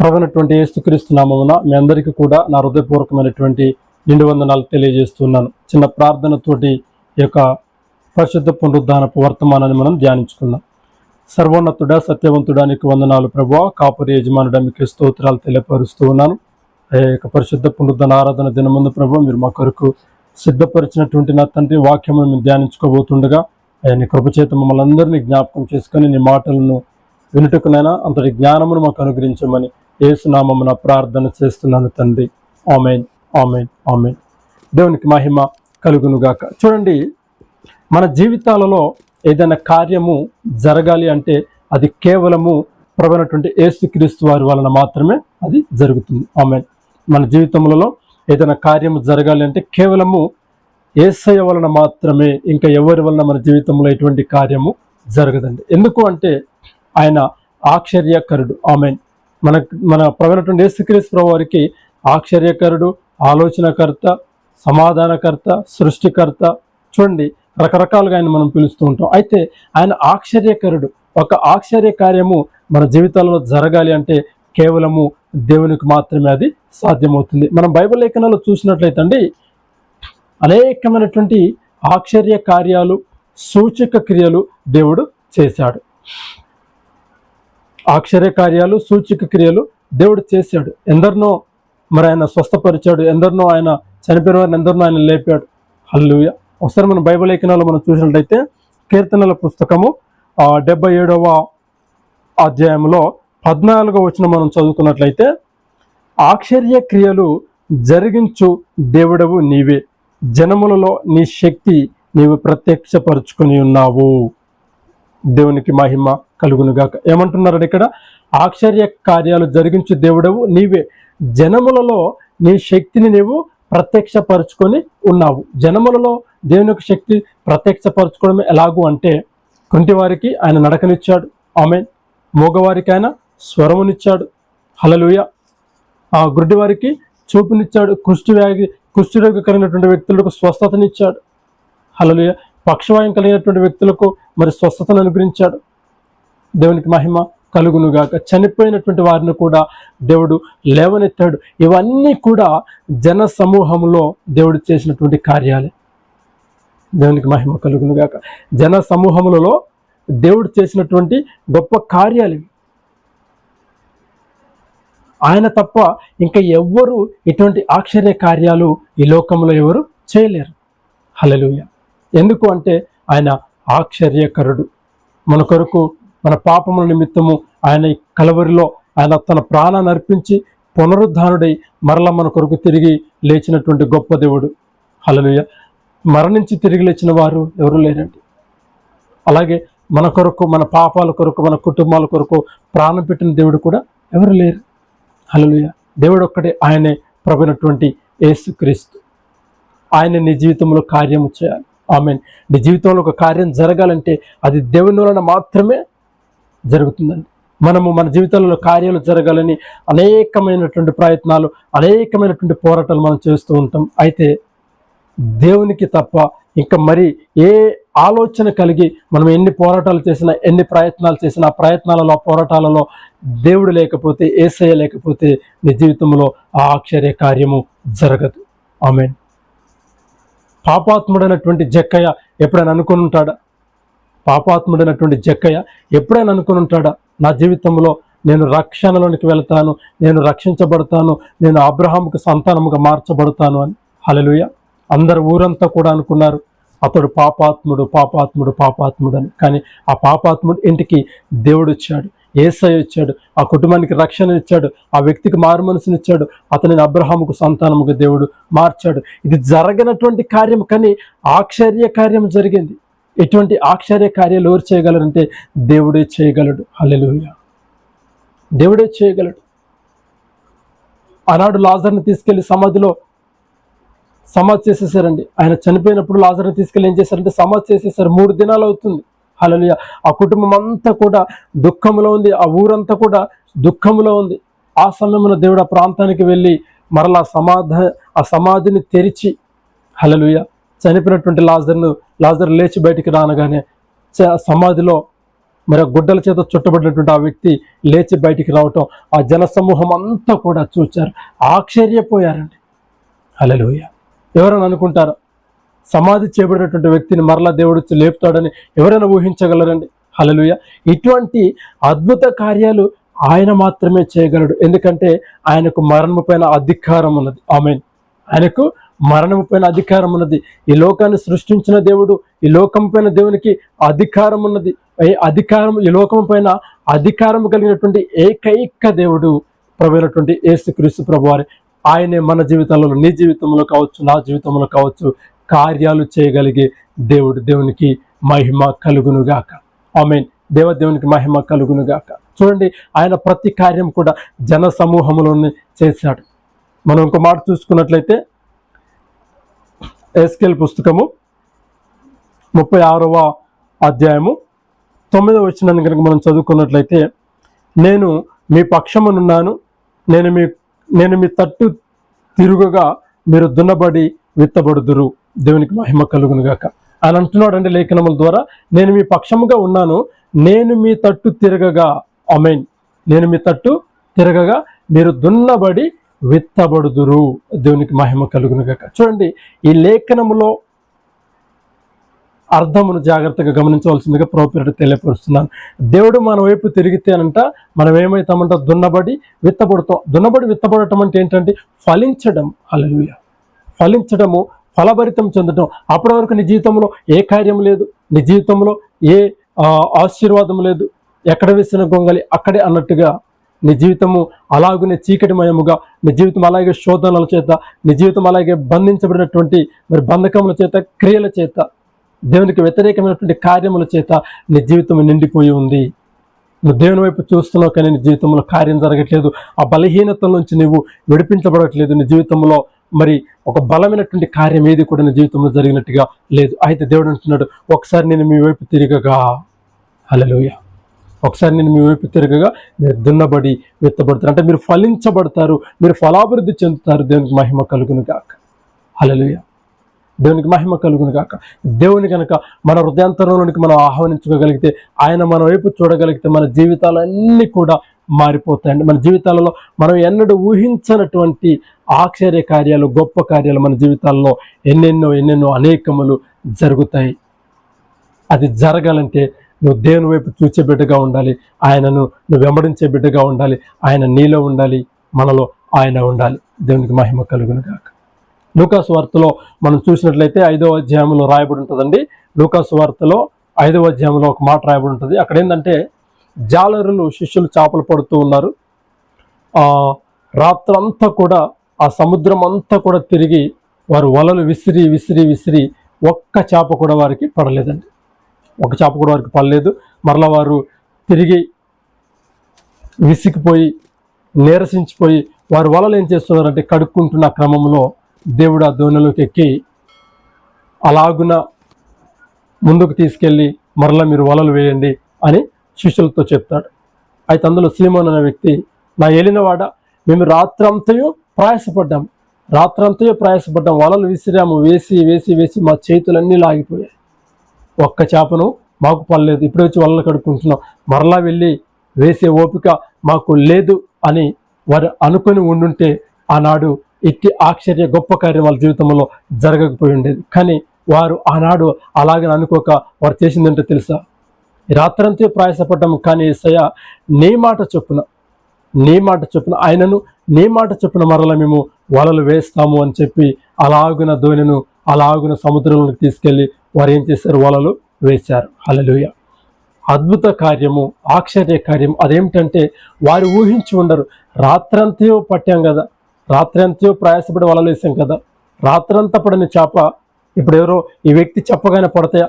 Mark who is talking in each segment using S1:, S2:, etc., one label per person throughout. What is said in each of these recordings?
S1: ప్రవైనటువంటి ఏసుక్రీస్తు నామమున మీ అందరికీ కూడా నా హృదయపూర్వకమైనటువంటి నిండు వందనాలు తెలియజేస్తున్నాను. చిన్న ప్రార్థనతోటి ఈ యొక్క పరిశుద్ధ పునరుద్ధానపు వర్తమానాన్ని మనం ధ్యానించుకుందాం. సర్వోన్నతుడా సత్యవంతుడా నీకు వందనాలు ప్రభు కాపురి యజమానుడా మీకు స్తోత్రాలు తెలియపరుస్తూ ఉన్నాను. ఈ యొక్క పరిశుద్ధ పునరుద్ధరణ ఆరాధన దినముందు ప్రభు మీరు మా కొరకు సిద్ధపరిచినటువంటి నా తండ్రి వాక్యమును మేము ధ్యానించుకోబోతుండగా ఆయన నీ కృపచేత మమ్మల్ని అందరినీ జ్ఞాపకం చేసుకొని నీ మాటలను వినుటకునైనా అంతటి జ్ఞానమును మాకు అనుగ్రహించమని ఏసునామమున ప్రార్థన చేస్తున్నాను తండ్రి. Amen amen amen. దేవునికి మహిమ కలుగునుగాక. చూడండి మన జీవితాలలో ఏదైనా కార్యము జరగాలి అంటే అది కేవలము ప్రబలినటువంటి ఏసుక్రీస్తు వారి వలన మాత్రమే అది జరుగుతుంది. ఆమెన్. మన జీవితంలో ఏదైనా కార్యము జరగాలి అంటే కేవలము ఏసయ్య వలన మాత్రమే ఇంకా ఎవరి వలన మన జీవితంలో ఎటువంటి కార్యము జరగదండి. ఎందుకు అంటే ఆయన ఆశ్చర్యకరుడు. ఆమెన్. మన మన ప్రవీణటువంటి యేసుక్రీస్తు ప్రభు వారికి ఆశ్చర్యకరుడు ఆలోచనకర్త సమాధానకర్త సృష్టికర్త చూడండి రకరకాలుగా ఆయన మనం పిలుస్తూ ఉంటాం. అయితే ఆయన ఆశ్చర్యకరుడు. ఒక ఆశ్చర్య కార్యము మన జీవితాల్లో జరగాలి అంటే కేవలము దేవునికి మాత్రమే అది సాధ్యమవుతుంది. మనం బైబిల్ లేఖనాలు చూసినట్లయితే అండి అనేకమైనటువంటి ఆశ్చర్య కార్యాలు సూచక క్రియలు దేవుడు చేశాడు. ఆశ్చర్య కార్యాలు సూచిక క్రియలు దేవుడు చేశాడు. ఎందరినో మరి ఆయన స్వస్థపరిచాడు ఎందరినో ఆయన చనిపోయిన వారిని ఎందరినో ఆయన లేపాడు. హల్లుయ ఒకసారి మనం బైబిల్ లేఖనాలు మనం చూసినట్లయితే కీర్తనల పుస్తకము డెబ్బై ఏడవ అధ్యాయంలో పద్నాలుగో వచ్చిన మనం చదువుకున్నట్లయితే ఆశ్చర్య క్రియలు జరిగించు దేవుడవు నీవే. జనములలో నీ శక్తి నీవు ప్రత్యక్షపరుచుకొని ఉన్నావు. దేవునికి మహిమ. కలుగునుగాక. ఏమంటున్నారని ఇక్కడ? ఆశ్చర్య కార్యాలు జరిగించు దేవుడవు నీవే జనములలో నీ శక్తిని నీవు ప్రత్యక్షపరుచుకొని ఉన్నావు. జనములలో దేవుని యొక్క శక్తి ప్రత్యక్షపరచుకోవడం ఎలాగూ అంటే కుంటివారికి ఆయన నడకనిచ్చాడు. ఆమె మూగవారికి ఆయన స్వరమునిచ్చాడు. హలలుయ ఆ గుడ్డివారికి చూపునిచ్చాడు. కుష్టి వ్యాధి కుష్ఠరోగి కలిగినటువంటి వ్యక్తులకు స్వస్థతనిచ్చాడు. హలలుయ పక్షవాయం కలిగినటువంటి వ్యక్తులకు మరి స్వస్థతను అనుగ్రహించాడు. దేవునికి మహిమ కలుగునుగాక. చనిపోయినటువంటి వారిని కూడా దేవుడు లేవనెత్తాడు. ఇవన్నీ కూడా జన సమూహంలో దేవుడు చేసినటువంటి కార్యాలే. దేవునికి మహిమ కలుగునుగాక. జన సమూహములలో దేవుడు చేసినటువంటి గొప్ప కార్యాలు ఆయన తప్ప ఇంకా ఎవ్వరు ఇటువంటి ఆశ్చర్య కార్యాలు ఈ లోకంలో ఎవరు చేయలేరు. హలలుయ ఎందుకు అంటే ఆయన ఆశ్చర్యకరుడు. మన కొరకు మన పాపముల నిమిత్తము ఆయన కలవరిలో ఆయన తన ప్రాణాన్ని అర్పించి పునరుద్ధానుడై మరల మన కొరకు తిరిగి లేచినటువంటి గొప్ప దేవుడు. హలలుయ మరణించి తిరిగి లేచిన వారు ఎవరు లేరండి. అలాగే మన కొరకు మన పాపాల కొరకు మన కుటుంబాల కొరకు ప్రాణం పెట్టిన దేవుడు కూడా ఎవరు లేరు. హల్లెలూయా. దేవుడు ఒక్కడే ఆయనే ప్రభునటువంటి యేసుక్రీస్తు ఆయన నీ జీవితంలో కార్యము చేయాలి. ఆమె నీ జీవితంలో ఒక కార్యం జరగాలంటే అది దేవుని వలన మాత్రమే జరుగుతుందండి. మనము మన జీవితంలో కార్యాలు జరగాలని అనేకమైనటువంటి ప్రయత్నాలు అనేకమైనటువంటి పోరాటాలు మనం చేస్తూ ఉంటాం. అయితే దేవునికి తప్ప ఇంకా మరి ఏ ఆలోచన కలిగి మనం ఎన్ని పోరాటాలు చేసినా ఎన్ని ప్రయత్నాలు చేసినా ప్రయత్నాలలో పోరాటాలలో దేవుడు లేకపోతే ఏసయ్య లేకపోతే నీ జీవితంలో ఆ ఆశ్చర్య కార్యము జరగదు. ఆమెన్. పాపాత్ముడైనటువంటి జక్కయ్య ఎప్పుడైనా అనుకుని ఉంటాడా? పాపాత్ముడైనటువంటి జక్కయ్య ఎప్పుడైనా అనుకుని ఉంటాడా నా జీవితంలో నేను రక్షణలోనికి వెళతాను నేను రక్షించబడతాను నేను అబ్రహాముకు సంతానముగా మార్చబడతాను అని. హలలుయ అందరు ఊరంతా కూడా అనుకున్నారు అతడు పాపాత్ముడు పాపాత్ముడు పాపాత్ముడు అని. కానీ ఆ పాపాత్ముడు ఇంటికి దేవుడు వచ్చాడు ఏసై వచ్చాడు ఆ కుటుంబానికి రక్షణ ఇచ్చాడు ఆ వ్యక్తికి మారు మనసునిచ్చాడు అతనిని అబ్రహాముకు సంతానముగా దేవుడు మార్చాడు. ఇది జరగనటువంటి కార్యం కానీ ఆశ్చర్య కార్యం జరిగింది. ఎటువంటి ఆశ్చర్య కార్యాలు ఎవరు చేయగలరంటే దేవుడే చేయగలడు. హల్లెలూయ. దేవుడే చేయగలడు. ఆనాడు లాజర్ని తీసుకెళ్ళి సమాధిలో సమాధి చేసేసారండి. ఆయన చనిపోయినప్పుడు లాజర్ని తీసుకెళ్ళి ఏం చేశారంటే సమాధి చేసేసారు. మూడు దినాలు అవుతుంది. హల్లెలూయా. ఆ కుటుంబం అంతా కూడా దుఃఖంలో ఉంది. ఆ ఊరంతా కూడా దుఃఖంలో ఉంది. ఆ సమయంలో దేవుడు ఆ ప్రాంతానికి వెళ్ళి మరలా సమాధ ఆ సమాధిని తెరిచి హల్లెలూయా. చనిపోయినటువంటి లాజర్ను లాజర్ లేచి బయటికి రానగానే చ- సమాధిలో మరి గుడ్డల చేత చుట్టబడినటువంటి ఆ వ్యక్తి లేచి బయటికి రావటం ఆ జన సమూహం అంతా కూడా చూచారు. ఆశ్చర్యపోయారండి. అలలోయ ఎవరైనా అనుకుంటారు? సమాధి చేయబడినటువంటి వ్యక్తిని మరలా దేవుడు వచ్చి లేపుతాడని ఎవరైనా ఊహించగలరండి? హల్లెలూయా. ఇటువంటి అద్భుత కార్యాలు ఆయన మాత్రమే చేయగలడు. ఎందుకంటే ఆయనకు మరణము పైన అధికారం ఉన్నది. ఆమె ఆయనకు మరణము పైన అధికారం ఉన్నది. ఈ లోకాన్ని సృష్టించిన దేవుడు ఈ లోకం పైన దేవునికి అధికారం ఉన్నది. అధికారం ఈ లోకం పైన అధికారం కలిగినటువంటి ఏకైక దేవుడు ప్రభుత్వ యేసుక్రీస్తు క్రీస్తు ఆయనే మన జీవితంలో నీ జీవితంలో కావచ్చు నా జీవితంలో కావచ్చు కార్యాలు చేయగలిగే దేవుడు. దేవునికి మహిమ కలుగునుగాక. ఆమెన్. దేవదేవునికి మహిమ కలుగునుగాక. చూడండి ఆయన ప్రతి కార్యం కూడా జన సమూహంలోనే చేశాడు. మనం ఇంకో మాట చూసుకున్నట్లయితే ఎస్కేల్ పుస్తకము. ముప్పై ఆరవ అధ్యాయము. తొమ్మిదవ వచ్చినాన్ని కనుక మనం చదువుకున్నట్లయితే నేను మీ పక్షమునున్నాను నేను మీ నేను మీ తట్టు తిరుగుగా మీరు దున్నబడి విత్తబడుదురు. దేవునికి మహిమ కలుగునుగాక అని అంటున్నాడండి లేఖనముల ద్వారా నేను మీ పక్షముగా ఉన్నాను నేను మీ తట్టు తిరగగా. అమెన్ నేను మీ తట్టు తిరగగా మీరు దున్నబడి విత్తబడుదురు. దేవునికి మహిమ కలుగును గాక. చూడండి ఈ లేఖనములో అర్థమును జాగ్రత్తగా గమనించవలసిందిగా ప్రోపరేట్ తెలియపరుస్తున్నాను. దేవుడు మన వైపు తిరిగితేనంట మనం ఏమవుతామంట దున్నబడి విత్తబడుతాం దున్నబడి విత్తబడటం అంటే ఏంటంటే ఫలించడం. అలలుయ ఫలించడము ఫలభరితం చెందడం అప్పటి వరకు నీ జీవితంలో ఏ కార్యం లేదు. నీ జీవితంలో ఏ ఆశీర్వాదం లేదు. ఎక్కడ వేసిన గొంగలి? అక్కడే అన్నట్టుగా నీ జీవితము అలాగనే చీకటిమయముగా నీ జీవితం అలాగే శోధనల చేత నీ జీవితం అలాగే బంధించబడినటువంటి మరి బంధకముల చేత క్రియల చేత దేవునికి వ్యతిరేకమైనటువంటి కార్యముల చేత నీ జీవితం నిండిపోయి ఉంది. నువ్వు దేవుని వైపు చూస్తున్నావు కానీ నీ జీవితంలో కార్యం జరగట్లేదు. ఆ బలహీనతల నుంచి నువ్వు విడిపించబడట్లేదు. నీ జీవితంలో మరి ఒక బలమైనటువంటి కార్యం ఏది కూడా నీ జీవితంలో జరిగినట్టుగా లేదు. అయితే దేవుడు అంటున్నాడు ఒకసారి నేను మీ వైపు తిరగగా. అలలోయ ఒకసారి నేను మీ వైపు తిరగగా మీరు దున్నబడి విత్తబడతారు. అంటే మీరు ఫలించబడతారు మీరు ఫలాభివృద్ధి చెందుతారు. దేవునికి మహిమ కలుగును గాక. అలలుయ దేవునికి మహిమ కలుగును గాక. దేవుని కనుక మన హృదయాంతరంలోనికి మనం ఆహ్వానించుకోగలిగితే ఆయన మన వైపు చూడగలిగితే మన జీవితాలన్నీ కూడా మారిపోతాయండి. మన జీవితాలలో మనం ఎన్నడూ ఊహించనటువంటి ఆశ్చర్య కార్యాలు గొప్ప కార్యాలు మన జీవితాల్లో ఎన్నెన్నో ఎన్నెన్నో అనేకములు జరుగుతాయి. అది జరగాలంటే నువ్వు దేవుని వైపు చూచే బిడ్డగా ఉండాలి. ఆయనను నువ్వు వెంబడించే బిడ్డగా ఉండాలి. ఆయన నీలో ఉండాలి. మనలో ఆయన ఉండాలి. దేవునికి మహిమ కలుగును కాక లూకాస్ వార్తలో మనం చూసినట్లయితే ఐదవ అధ్యాయంలో రాయబడి ఉంటుందండి. లూకాస్ వార్తలో ఐదవ అధ్యాయంలో ఒక మాట రాయబడి ఉంటుంది. అక్కడ ఏంటంటే జాలరులు శిష్యులు చేపలు పడుతూ ఉన్నారు. రాత్రంతా కూడా ఆ సముద్రం అంతా కూడా తిరిగి వారు వలలు విసిరి విసిరి విసిరి ఒక్క చేప కూడా వారికి పడలేదండి. ఒక చేప కూడా వారికి పడలేదు. మరలా వారు తిరిగి విసిగిపోయి నీరసించిపోయి వారు వలలు ఏం చేస్తున్నారంటే కడుక్కుంటున్న క్రమంలో దేవుడు ఆ దోణిలోకి ఎక్కి అలాగున ముందుకు తీసుకెళ్ళి మరలా మీరు వలలు వేయండి అని శిష్యులతో చెప్తాడు. అయితే అందులో సీమోన్ అనే వ్యక్తి నా ఏలినవాడ మేము రాత్రంతయు ప్రయాసపడ్డాం. రాత్రంతయు ప్రయాసపడ్డాం. వలలు విసిరాము. వేసి వేసి వేసి మా చేతులన్నీ లాగిపోయాయి. ఒక్క చేపను మాకు పడలేదు. ఇప్పుడు వచ్చి వలలు కడుక్కుంటున్నాం. మరలా వెళ్ళి వేసే ఓపిక మాకు లేదు అని వారు అనుకుని ఉండుంటే ఆనాడు ఇట్టి ఆశ్చర్య గొప్ప కార్యం వాళ్ళ జీవితంలో జరగకపోయి ఉండేది. కానీ వారు ఆనాడు అలాగే అనుకోక వారు చేసిందంటే తెలుసా? ఈ రాత్రంతే ప్రయాసపడ్డాము కానీ సయ నీ మాట చొప్పున నీ మాట చొప్పున ఆయనను నీ మాట చొప్పున మరల మేము వలలు వేస్తాము అని చెప్పి అలాగున ధోనిను అలాగున సముద్రంలోకి తీసుకెళ్ళి వారు ఏం చేశారు? వలలు వేశారు. హలలుయ అద్భుత కార్యము ఆశ్చర్య కార్యం అదేమిటంటే వారు ఊహించి ఉండరు. రాత్రంతయో పట్టాం కదా. రాత్రంతయో ప్రయాసపడి వలలు వేసాం కదా. రాత్రంతా పడిన చేప ఇప్పుడు ఎవరో ఈ వ్యక్తి చెప్పగానే పడతాయా?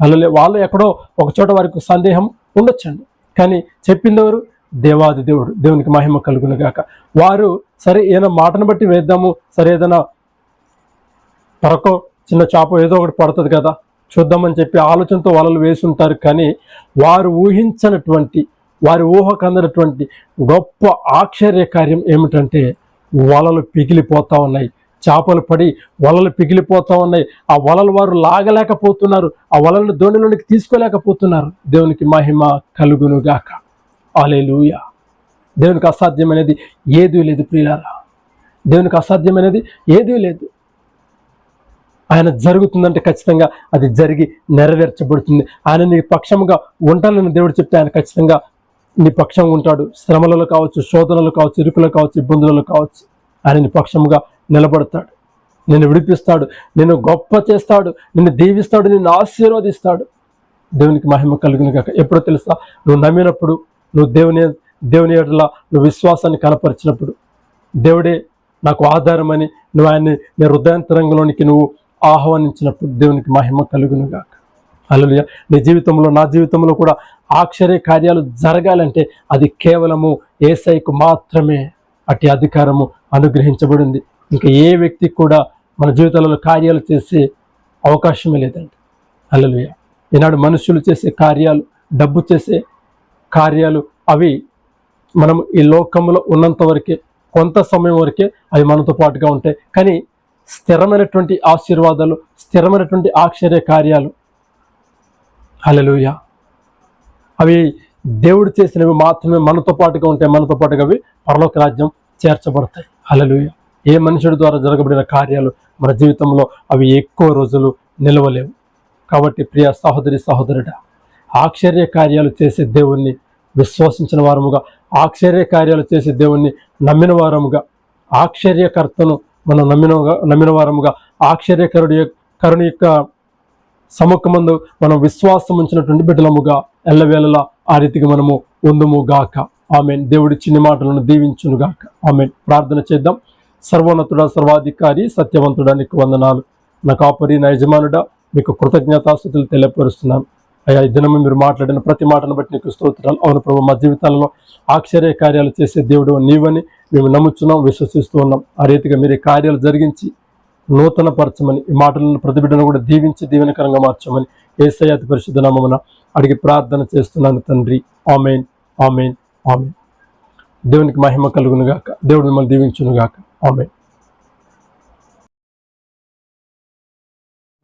S1: అలా వాళ్ళు ఎక్కడో ఒక చోట వారికి సందేహం ఉండొచ్చండి. కానీ చెప్పింది ఎవరు? దేవాది దేవుడు. దేవునికి మహిమ కలుగును గాక. వారు సరే ఏదైనా మాటను బట్టి వేద్దాము సరే ఏదైనా పరకో చిన్న చేప ఏదో ఒకటి పడుతుంది కదా చూద్దామని చెప్పి ఆలోచనతో వలలు వేసి ఉంటారు కానీ వారు ఊహించనటువంటి వారి ఊహకు గొప్ప ఆశ్చర్య కార్యం ఏమిటంటే వలలు పిగిలిపోతూ ఉన్నాయి. చేపలు పడి వలలు పిగిలిపోతూ ఉన్నాయి. ఆ వలలు వారు లాగలేకపోతున్నారు. ఆ వలలను దోణిలోనికి తీసుకోలేకపోతున్నారు. దేవునికి మహిమ కలుగునుగాక. గాక దేవునికి అసాధ్యమైనది ఏదీ లేదు ప్రియులారా. దేవునికి అసాధ్యమైనది ఏదీ లేదు. ఆయన జరుగుతుందంటే ఖచ్చితంగా అది జరిగి నెరవేర్చబడుతుంది. ఆయన నీ పక్షముగా ఉంటానని దేవుడు చెప్తే ఆయన ఖచ్చితంగా నీ పక్షం ఉంటాడు. శ్రమలలో కావచ్చు శోధనలు కావచ్చు ఇరుకులు కావచ్చు ఇబ్బందులలో కావచ్చు. ఆయన నీ పక్షముగా నిలబడతాడు. నిన్ను విడిపిస్తాడు. నిన్ను గొప్ప చేస్తాడు. నిన్ను దీవిస్తాడు. నిన్ను ఆశీర్వదిస్తాడు. దేవునికి మహిమ కలిగిన కాక ఎప్పుడో తెలుసా? నువ్వు నమ్మినప్పుడు నువ్వు దేవుని దేవుని ఎడల నువ్వు విశ్వాసాన్ని కనపరిచినప్పుడు దేవుడే నాకు ఆధారమని నువ్వు ఆయన్ని నీ హృదయాంతరంగంలోనికి నువ్వు ఆహ్వానించినప్పుడు దేవునికి మహిమ కలుగునుగాక. అలలుయ నీ జీవితంలో నా జీవితంలో కూడా ఆశ్చర్య కార్యాలు జరగాలంటే అది కేవలము ఏసైకు మాత్రమే అట్టి అధికారము అనుగ్రహించబడింది. ఇంకా ఏ వ్యక్తికి కూడా మన జీవితాలలో కార్యాలు చేసే అవకాశమే లేదండి. అలలుయ ఈనాడు మనుషులు చేసే కార్యాలు డబ్బు చేసే కార్యాలు అవి మనం ఈ లోకంలో ఉన్నంత వరకే కొంత సమయం వరకే అవి మనతో పాటుగా ఉంటాయి. కానీ స్థిరమైనటువంటి ఆశీర్వాదాలు స్థిరమైనటువంటి ఆశ్చర్య కార్యాలు. హలలుయ అవి దేవుడు చేసినవి మాత్రమే మనతో పాటుగా ఉంటాయి మనతో పాటుగా అవి పరలోక రాజ్యం చేర్చబడతాయి. హలలుయ ఏ మనుషుడి ద్వారా జరగబడిన కార్యాలు మన జీవితంలో అవి ఎక్కువ రోజులు నిలవలేవు. కాబట్టి ప్రియ సహోదరి సహోదరుడ ఆశ్చర్య కార్యాలు చేసే దేవుణ్ణి విశ్వసించిన వారముగా ఆశ్చర్య కార్యాలు చేసే దేవుణ్ణి నమ్మిన వారముగా ఆశ్చర్యకర్తను మనం నమ్మిన నమ్మిన వారముగా ఆశ్చర్యకరుడి యొక్క- యొక్క సముఖమందు మనం విశ్వాసం ఉంచినటువంటి బిడ్డలముగా ఎల్లవేళలా ఆ రీతిగా మనము ఉందుము గాక. ఆమెన్. దేవుడి చిన్ని మాటలను దీవించును గాక. ఆమెన్. ప్రార్థన చేద్దాం. సర్వోన్నతుడ సర్వాధికారి సత్యవంతుడా నీకు వందనాలు. నా కాపరి నా యజమానుడా మీకు కృతజ్ఞతాస్థుతులు తెలియపరుస్తున్నాను. అయ్యా ఈ దినము మీరు మాట్లాడిన ప్రతి మాటను బట్టి నీకు స్తోత్రాలు. అవును ప్రభు మా జీవితాలలో ఆశ్చర్య కార్యాలు చేసే దేవుడు నీవని మేము నమ్ముచున్నాం విశ్వసిస్తూ ఉన్నాం. ఆ రీతిగా మీరు కార్యాలు జరిగించి నూతన పరచమని ఈ మాటలను ప్రతిబిడ్డను కూడా దీవించి దీవెనకరంగా మార్చమని ఏసయాతి పరిశుద్ధ నామమున అడిగి ప్రార్థన చేస్తున్నాను తండ్రి. Amen amen amen. దేవునికి మహిమ కలుగునుగాక. దేవుడు మిమ్మల్ని దీవించునుగాక. ఆమెన్.